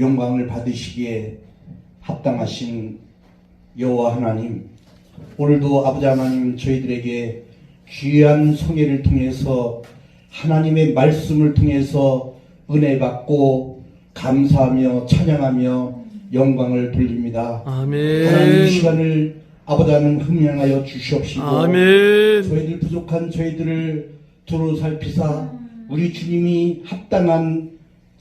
영광을 받으시기에 합당하신 여호와 하나님 오늘도 아버지 하나님 저희들에게 귀한 성회를 통해서 하나님의 말씀을 통해서 은혜 받고 감사하며 찬양하며 영광을 돌립니다. 하나님 이 아멘. 시간을 아버지 하나님 흠양하여 주시옵시고 아멘. 저희들 부족한 저희들을 두루 살피사 우리 주님이 합당한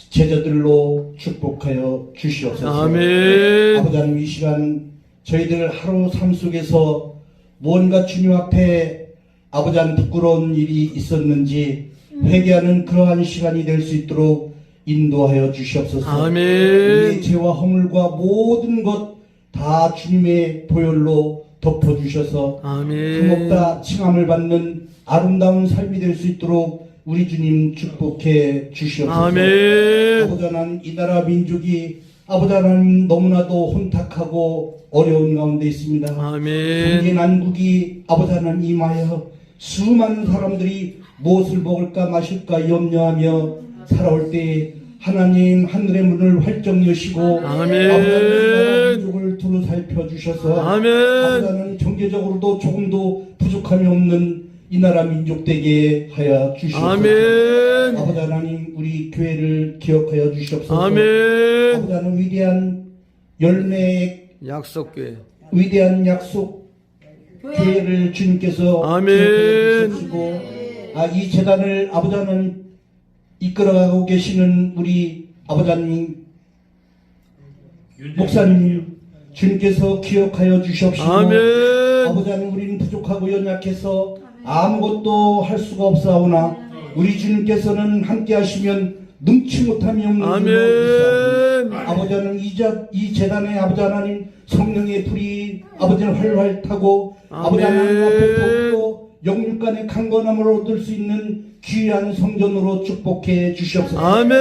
제자들로 축복하여 주시옵소서. 아멘. 아버지 하나님 이 시간 저희들 하루 삶 속에서 무언가 주님 앞에 아버지 하나님 부끄러운 일이 있었는지 회개하는 그러한 시간이 될 수 있도록 인도하여 주시옵소서. 아멘. 우리의 죄와 허물과 모든 것 다 주님의 보혈로 덮어주셔서 아멘. 흠없다 칭함을 받는 아름다운 삶이 될 수 있도록 우리 주님 축복해 주시옵소서. 아멘. 아버지 하나님 이 나라 민족이 아버지 하나님 너무나도 혼탁하고 어려운 가운데 있습니다. 아멘. 경제 난국이 아버지 하나님 임하여 수많은 사람들이 무엇을 먹을까 마실까 염려하며 살아올 때 하나님 하늘의 문을 활짝 여시고 아멘. 민족을 두루 살펴 주셔서 아멘. 아버지 하나님 경제적으로도 조금도 부족함이 없는 이 나라 민족 되게 하여 주시옵소서. 아멘. 아버지 하나님 우리 교회를 기억하여 주시옵소서. 아멘. 아버지 하나님 위대한 열매 약속교회. 위대한 약속 교회를 주님께서 아멘. 기억하여 주시고 아, 이 재단을 아버지 하나님 이끌어가고 계시는 우리 아버지 하나님 목사님 주님께서 기억하여 주시옵시고 아멘. 아버지 하나님 우리는 부족하고 연약해서 아무것도 할 수가 없사오나 우리 주님께서는 함께 하시면 능치 못함이 없는 아멘. 아버지 하나님 이, 자, 이 재단의 아버지 하나님 성령의 불이 아버지 하나님 활활 타고 아버지 하나님 앞에 더욱더 영육간의 강건함을 얻을 수 있는 귀한 성전으로 축복해 주시옵소서 아멘.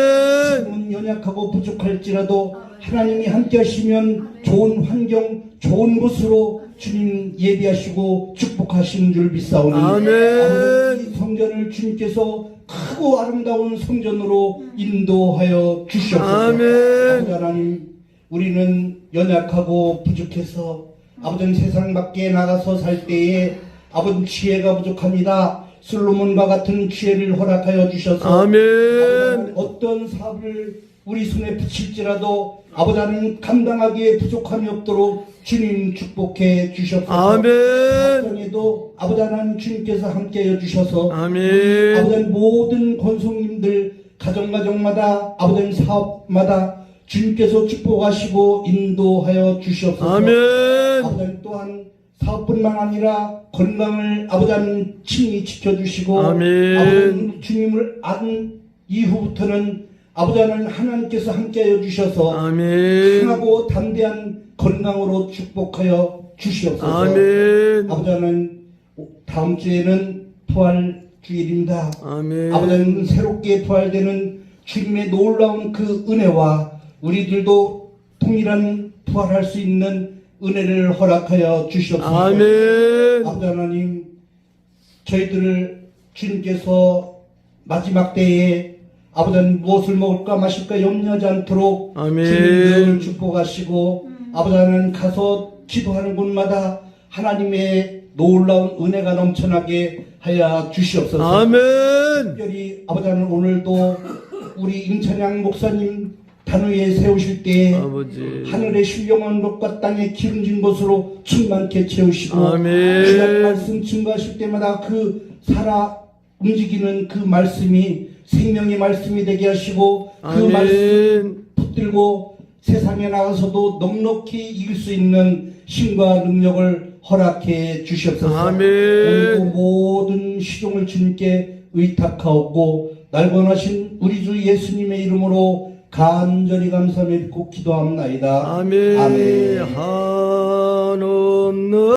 지금은 연약하고 부족할지라도 하나님이 함께 하시면 좋은 환경, 좋은 곳으로 주님 예비하시고 축복하시는 줄 믿사오니 아멘. 성전을 주님께서 크고 아름다운 성전으로 인도하여 주시옵소서 아멘. 하나님 우리는 연약하고 부족해서 아버지는 세상 밖에 나가서 살 때에 아버지 지혜가 부족합니다 솔로몬과 같은 지혜를 허락하여 주셔서 아멘. 어떤 사업을 우리 손에 붙일지라도 아버지 하나님 감당하기에 부족함이 없도록 주님 축복해 주시옵소서. 아멘. 걱정에도 아버지 하나님 주님께서 함께해 주셔서 아멘. 아버지 모든 권속님들 가정 가정마다 아버지 사업마다 주님께서 축복하시고 인도하여 주시옵소서. 아멘. 아버지 또한 사업뿐만 아니라 건강을 아버지 하나님 친히 지켜주시고 아멘. 아버지 하나님 주님을 안 이후부터는 아버지 하나님 하나님께서 함께하여 주셔서 아멘. 강하고 담대한 건강으로 축복하여 주시옵소서. 아멘. 아버지 하나님 다음 주에는 부활 주일입니다. 아멘. 아버지 하나님 새롭게 부활되는 주님의 놀라운 그 은혜와 우리들도 동일한 부활할 수 있는 은혜를 허락하여 주시옵소서. 아멘. 아버지 하나님 저희들을 주님께서 마지막 때에 아버지 하나님 무엇을 먹을까 마실까 염려하지 않도록 아멘. 주님을 축복하시고 아버지 하나님 가서 기도하는 곳마다 하나님의 놀라운 은혜가 넘쳐나게 하여 주시옵소서. 아멘. 특별히 아버지 하나님 오늘도 우리 임찬양 목사님 단위에 세우실 때에 아버지. 하늘의 신령한 것과 땅의 기름진 것으로 충만케 채우시고 아멘. 귀한 말씀 증거하실 때마다 그 살아 움직이는 그 말씀이 생명의 말씀이 되게 하시고 그 말씀 아멘. 붙들고 세상에 나가서도 넉넉히 이길 수 있는 힘과 능력을 허락해 주시옵소서. 아멘. 오늘도 모든 시종을 주님께 의탁하옵고 날 권하신 우리 주 예수님의 이름으로 간절히 감사하며 믿고 기도합나이다. 아멘. 아멘. 한없는